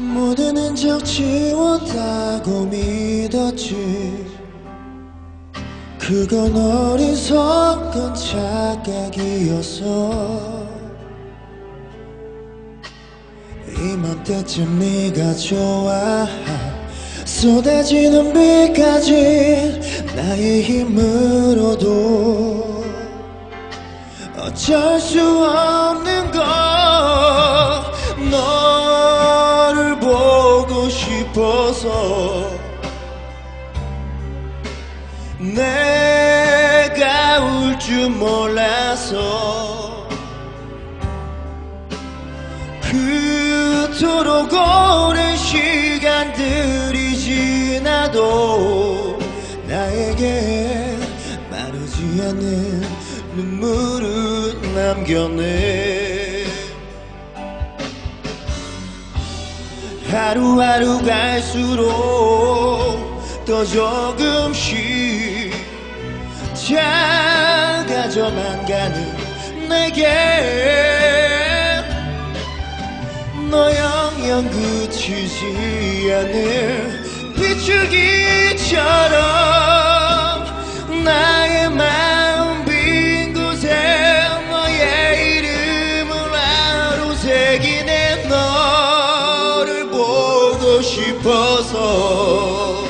모든 흔적 지웠다고 믿었지. 그건 어리석은 착각이었어 이맘때쯤 네가 좋아 쏟아지는 비까지 나의 힘으로도 어쩔 수 없는 싶어서 내가 울 줄 몰라서 그토록 오랜 시간들이 지나도 나에게 마르지 않는 눈물을 남겼네 하루하루 갈수록 더 조금씩 작아져만 가는 내게 너 영영 그치지 않는 비추기처럼 싶어서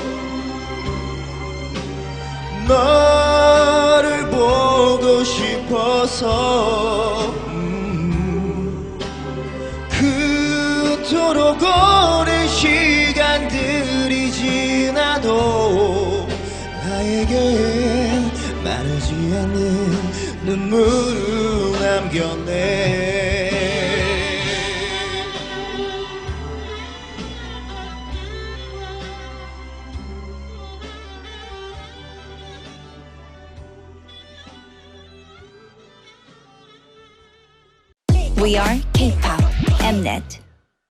너를 보고 싶어서 음. 그토록 오랜 시간들이 지나도 나에겐 마르지 않는 눈물을 남겼네 We are K-pop Mnet.